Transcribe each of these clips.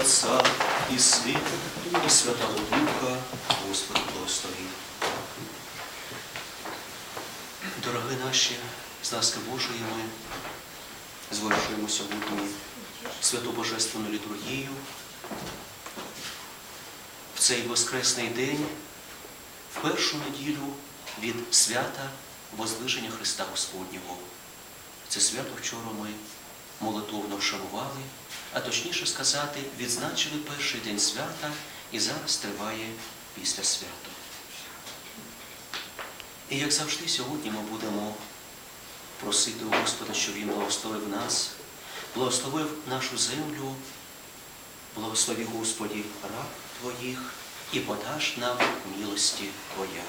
Отця і Сина, і Святого Духа, Господи благослови. Дорогі наші, з ласки Божої ми звершуємо сьогодні святу Божественну літургію. В цей Воскресний день, в першу неділю від свята Воздвиження Христа Господнього. Це свято вчора ми молитовно вшанували, а точніше сказати, відзначили перший день свята і зараз триває після свято. І як завжди, сьогодні ми будемо просити у Господа, щоб Він благословив нас, благословив нашу землю, благослови Господі раб Твоїх і подаш нам милості Твоя.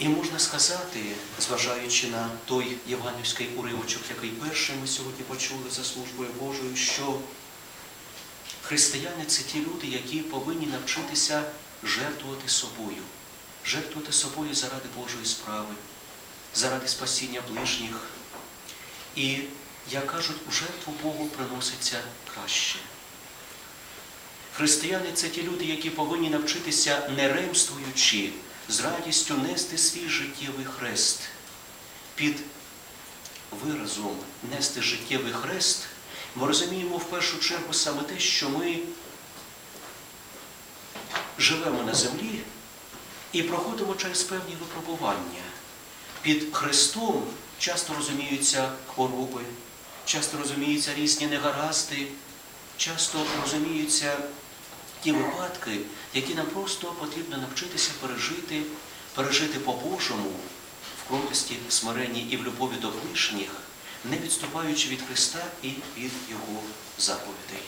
І можна сказати, зважаючи на той євангельський уривочок, який перший ми сьогодні почули за службою Божою, що християни це ті люди, які повинні навчитися жертвувати собою, жертвувати собою заради Божої справи, заради спасіння ближніх. І, як кажуть, у жертву Богу приноситься краще. Християни це ті люди, які повинні навчитися, не ремствуючи, з радістю нести свій життєвий хрест. Під виразом нести життєвий хрест ми розуміємо в першу чергу саме те, що ми живемо на землі і проходимо через певні випробування. Під Христом часто розуміються хвороби, часто розуміються різні негаразди, часто розуміються ті випадки, які нам просто потрібно навчитися пережити, пережити по-божому, в кротості, в смиренні і в любові до ближніх, не відступаючи від Христа і від Його заповідей.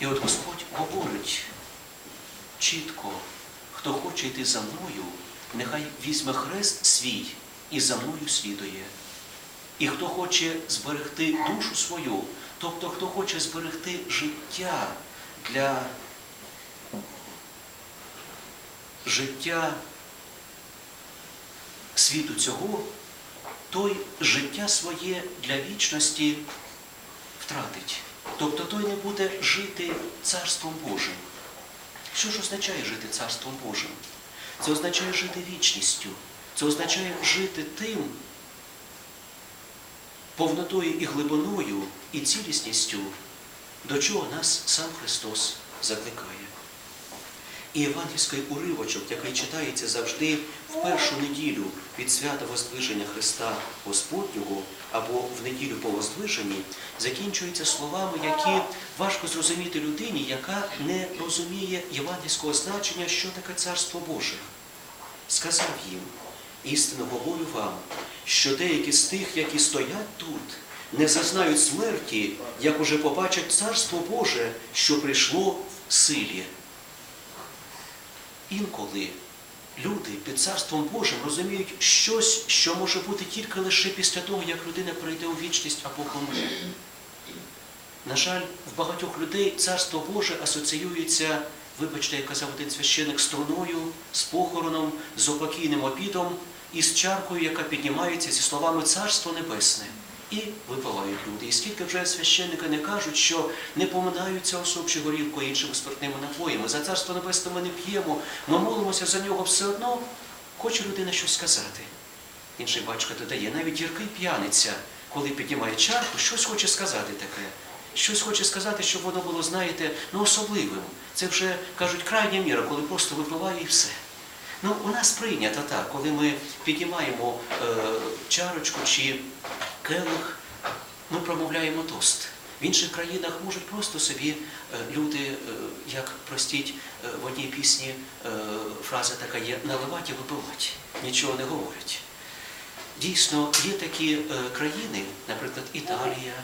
І от Господь говорить чітко, хто хоче йти за мною, нехай візьме хрест свій і за мною слідує. І хто хоче зберегти душу свою, тобто хто хоче зберегти життя для життя світу цього, той життя своє для вічності втратить. Тобто той не буде жити Царством Божим. Що ж означає жити Царством Божим? Це означає жити вічністю. Це означає жити тим повнотою і глибиною, і цілісністю, до чого нас сам Христос закликає. І євангельський уривочок, який читається завжди в першу неділю від свята Воздвиження Христа Господнього або в неділю по Воздвиженні, закінчується словами, які важко зрозуміти людині, яка не розуміє євангельського значення, що таке Царство Боже. Сказав їм, істинно говорю вам, що деякі з тих, які стоять тут, не зазнають смерті, як уже побачать Царство Боже, що прийшло в силі. Інколи люди під Царством Божим розуміють щось, що може бути тільки лише після того, як людина прийде у вічність або помре. На жаль, в багатьох людей Царство Боже асоціюється, вибачте, як казав один священик, з труною, з похороном, з опокійним обідом і з чаркою, яка піднімається зі словами Царство Небесне. І випивають люди. І скільки вже священники не кажуть, що не поминаються особші горілкою іншими спиртними напоями. За царство небесне ми не п'ємо, ми молимося за нього все одно, хоче людина щось сказати. Інший батько додає, навіть гіркий п'яниця, коли піднімає чарку, щось хоче сказати таке. Щось хоче сказати, щоб воно було, знаєте, ну особливим. Це вже кажуть крайня міра, коли просто випиває і все. Ну, у нас прийнято так, коли ми піднімаємо е, чарочку чи келих, ми промовляємо тост. В інших країнах можуть просто собі е, люди, е, як простіть, е, в одній пісні фраза така є наливати і випивати, нічого не говорять. Дійсно, є такі країни, наприклад, Італія,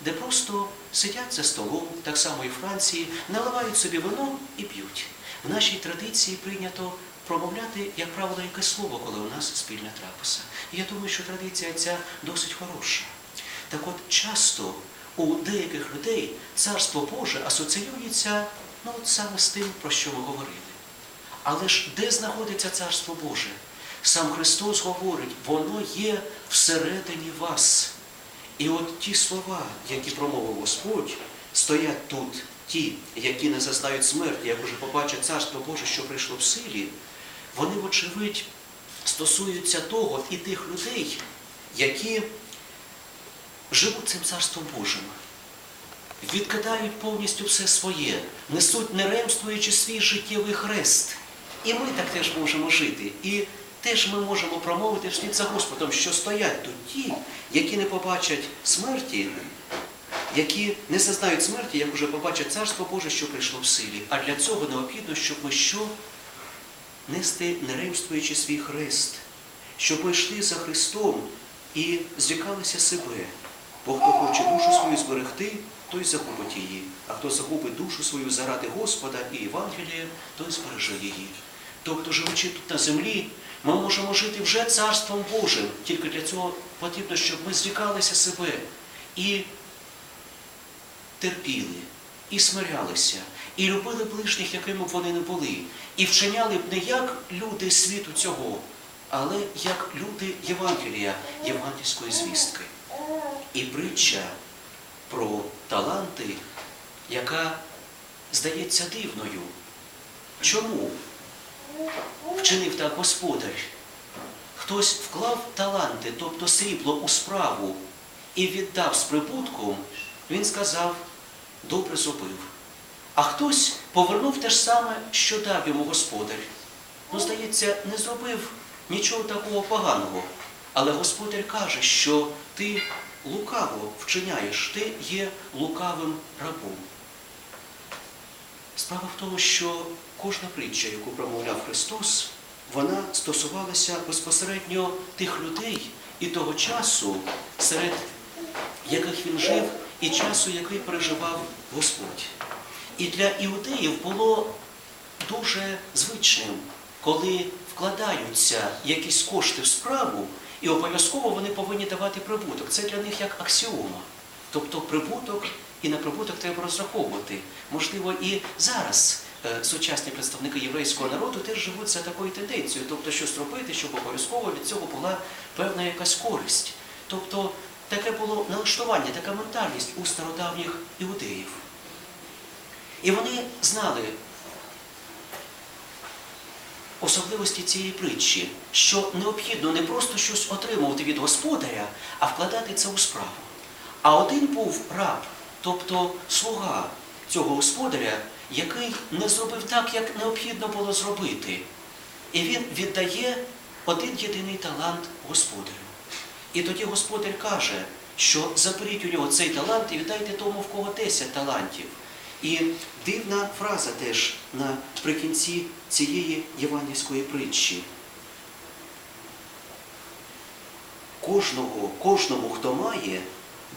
де просто сидять за столом, так само і Франції, наливають собі вино і п'ють. В нашій традиції прийнято промовляти, як правило, якесь слово, коли у нас спільна трапеза. І я думаю, що традиція ця досить хороша. Так от часто у деяких людей Царство Боже асоціюється ну, саме з тим, про що ми говорили. Але ж де знаходиться Царство Боже? Сам Христос говорить, воно є всередині вас. І от ті слова, які промовив Господь, стоять тут ті, які не зазнають смерті, як уже побачать Царство Боже, що прийшло в силі, вони, вочевидь, стосуються того і тих людей, які живуть цим Царством Божим, відкидають повністю все своє, несуть не ремствуючи свій життєвий хрест. І ми так теж можемо жити. І теж ми можемо промовити вслід за Господом, що стоять тут ті, які не побачать смерті, які не зазнають смерті, як уже побачать Царство Боже, що прийшло в силі. А для цього необхідно, щоб ми що? Нести не ремствуючи свій хрест, щоб ми йшли за Христом і зрікалися себе. Бо хто хоче душу свою зберегти, той загубить її, а хто загубить душу свою заради Господа і Євангелія, той збереже її. Тобто, живучи тут на землі, ми можемо жити вже Царством Божим. Тільки для цього потрібно, щоб ми зрікалися себе і терпіли, і смирялися, і любили ближніх, якими б вони не були, і вчиняли б не як люди світу цього, але як люди Євангелія, євангельської звістки. І притча про таланти, яка здається дивною. Чому вчинив так Господар? Хтось вклав таланти, тобто срібло у справу, і віддав з прибутком, він сказав, добре зробив. А хтось повернув те ж саме, що дав йому господар. Ну, здається, не зробив нічого такого поганого. Але господар каже, що ти лукаво вчиняєш, ти є лукавим рабом. Справа в тому, що кожна притча, яку промовляв Христос, вона стосувалася безпосередньо тих людей і того часу, серед яких він жив, і часу, який переживав Господь. І для іудеїв було дуже звичним, коли вкладаються якісь кошти в справу, і обов'язково вони повинні давати прибуток. Це для них як аксіома. Тобто прибуток і на прибуток треба розраховувати. Можливо, і зараз е, сучасні представники єврейського народу теж живуть за такою тенденцією, тобто щось робити, щоб обов'язково від цього була певна якась користь. Тобто таке було налаштування, така ментальність у стародавніх іудеїв. І вони знали особливості цієї притчі, що необхідно не просто щось отримувати від господаря, а вкладати це у справу. А один був раб, тобто слуга цього господаря, який не зробив так, як необхідно було зробити. І він віддає один єдиний талант господарю. І тоді господар каже, що заберіть у нього цей талант і віддайте тому, в кого 10 талантів. І дивна фраза теж наприкінці цієї євангельської притчі. Кожного, кожному, хто має,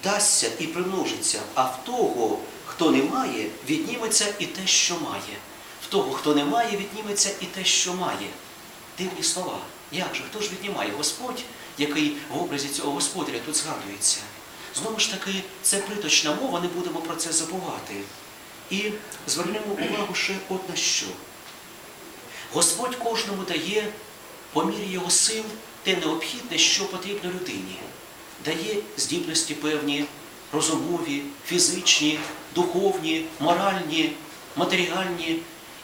дасться і примножиться, а в того, хто не має, відніметься і те, що має. В того, хто не має, відніметься і те, що має. Дивні слова. Як же? Хто ж віднімає? Господь, який в образі цього господаря тут згадується. Знову ж таки, це приточна мова, не будемо про це забувати. І звернемо увагу ще от на що. Господь кожному дає по мірі його сил те необхідне, що потрібно людині. Дає здібності певні, розумові, фізичні, духовні, моральні, матеріальні.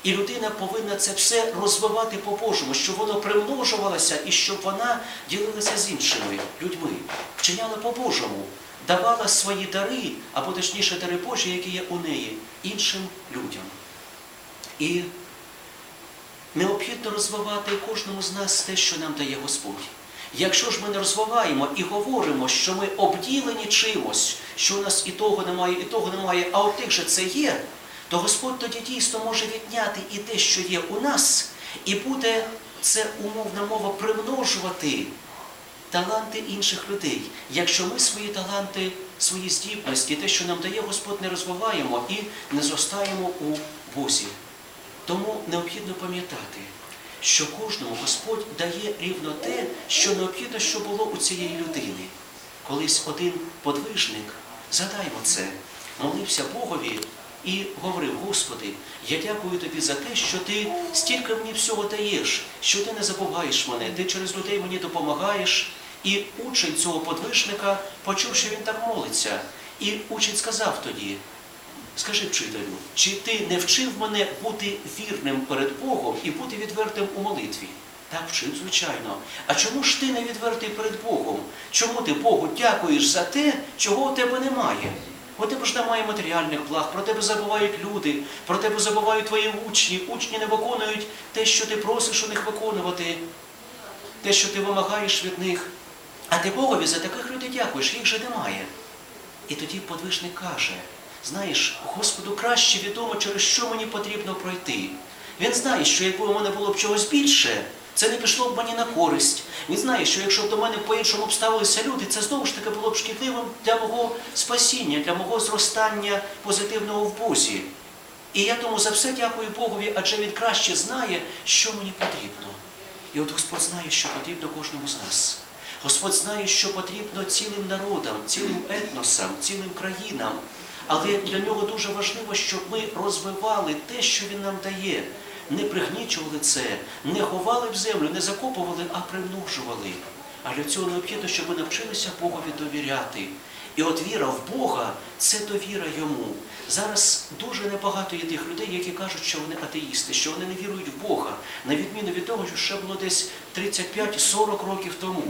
І людина повинна це все розвивати по-божому, щоб воно примножувалося і щоб вона ділилася з іншими людьми, вчиняла по-божому, давала свої дари, або точніше дари Божі, які є у неї, іншим людям. І необхідно розвивати кожному з нас те, що нам дає Господь. Якщо ж ми не розвиваємо і говоримо, що ми обділені чимось, що у нас і того немає, і того немає, а от тих же це є, то Господь тоді дійсно може відняти і те, що є у нас, і буде це умовна мова примножувати таланти інших людей. Якщо ми свої таланти, свої здібності, те, що нам дає Господь, не розвиваємо і не зростаємо у Бозі. Тому необхідно пам'ятати, що кожному Господь дає рівно те, що необхідно, що було у цієї людини. Колись один подвижник, згадаймо це, молився Богові і говорив, Господи, я дякую тобі за те, що ти стільки мені всього даєш, що ти не забуваєш мене, ти через людей мені допомагаєш. І учень цього подвижника почув, що він так молиться. І учень сказав тоді: Скажи, вчителю, чи ти не вчив мене бути вірним перед Богом і бути відвертим у молитві? Так вчив, звичайно. А чому ж ти не відвертий перед Богом? Чому ти Богу дякуєш за те, чого у тебе немає? У тебе ж немає матеріальних благ, про тебе забувають люди, про тебе забувають твої учні. Учні не виконують те, що ти просиш у них виконувати, те, що ти вимагаєш від них. А ти Богові за таких людей дякуєш, їх же немає. І тоді подвижник каже: знаєш, Господу краще відомо, через що мені потрібно пройти. Він знає, що якби у мене було б чогось більше, це не пішло б мені на користь. Він знає, що якщо до мене по-іншому б ставилися люди, це знову ж таки було б шкідливим для мого спасіння, для мого зростання позитивного в Бозі. І я тому за все дякую Богові, адже він краще знає, що мені потрібно. І от Господь знає, що потрібно кожному з нас. Господь знає, що потрібно цілим народам, цілим етносам, цілим країнам. Але для нього дуже важливо, щоб ми розвивали те, що він нам дає. Не пригнічували це, не ховали в землю, не закопували, а примножували. А для цього необхідно, щоб ми навчилися Богові довіряти. І от віра в Бога це довіра йому. Зараз дуже небагато є тих людей, які кажуть, що вони атеїсти, що вони не вірують в Бога, на відміну від того, що ще було десь 35-40 років тому,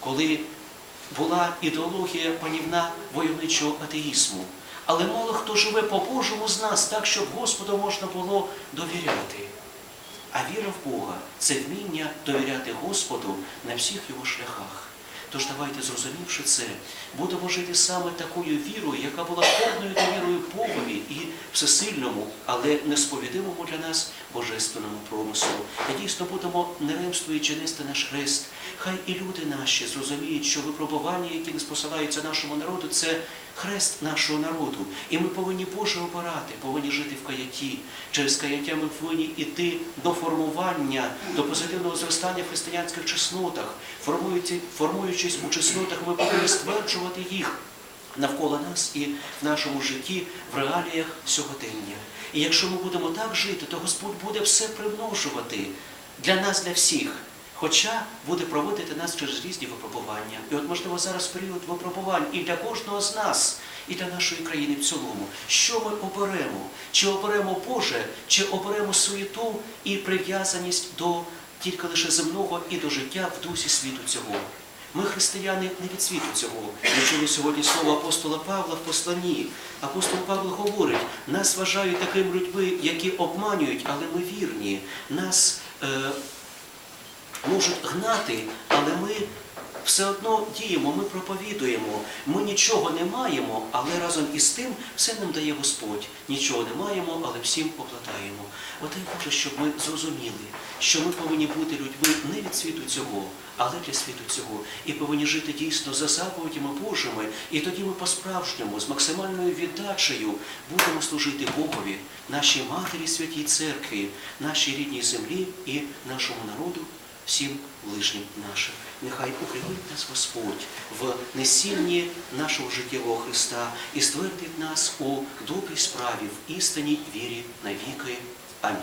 коли була ідеологія панівна войовничого атеїзму. Але мало хто живе по-божому з нас так, щоб Господу можна було довіряти. А віра в Бога це вміння довіряти Господу на всіх його шляхах. Тож давайте, зрозумівши це, будемо жити саме такою вірою, яка була повною довірою Богові і всесильному, але несповідимому для нас божественному промислу. І дійсно будемо неремствуючи нести наш хрест. Хай і люди наші зрозуміють, що випробування, які не спосилаються нашому народу, це хрест нашого народу. І ми повинні Боже обирати, повинні жити в каяті. Через каяття ми повинні йти до формування, до позитивного зростання в християнських чеснотах. Формуючи, формуючись у чеснотах, ми повинні стверджувати їх навколо нас і в нашому житті, в реаліях сьогодення. І якщо ми будемо так жити, то Господь буде все примножувати для нас, для всіх. Хоча буде проводити нас через різні випробування. І от, можливо, зараз період випробувань і для кожного з нас, і для нашої країни в цілому. Що ми оберемо? Чи оберемо Боже, чи оберемо суєту і прив'язаність до тільки лише земного і до життя в дусі світу цього? Ми, християни, не від світу цього. Ми чули сьогодні слово апостола Павла в посланні. Апостол Павло говорить, нас вважають такими людьми, які обманюють, але ми вірні. Нас е, можуть гнати, але ми все одно діємо, ми проповідуємо. Ми нічого не маємо, але разом із тим все нам дає Господь. Нічого не маємо, але всім оплатаємо. Отай Боже, щоб ми зрозуміли, що ми повинні бути людьми не від світу цього, але для світу цього. І повинні жити дійсно за заповідями Божими. І тоді ми по-справжньому, з максимальною віддачею будемо служити Богові, нашій матері святій церкві, нашій рідній землі і нашому народу всім ближнім нашим. Нехай укріпить нас Господь в несінні нашого життєвого Христа і ствердить нас у добрій справі, в істинній вірі навіки. Амінь.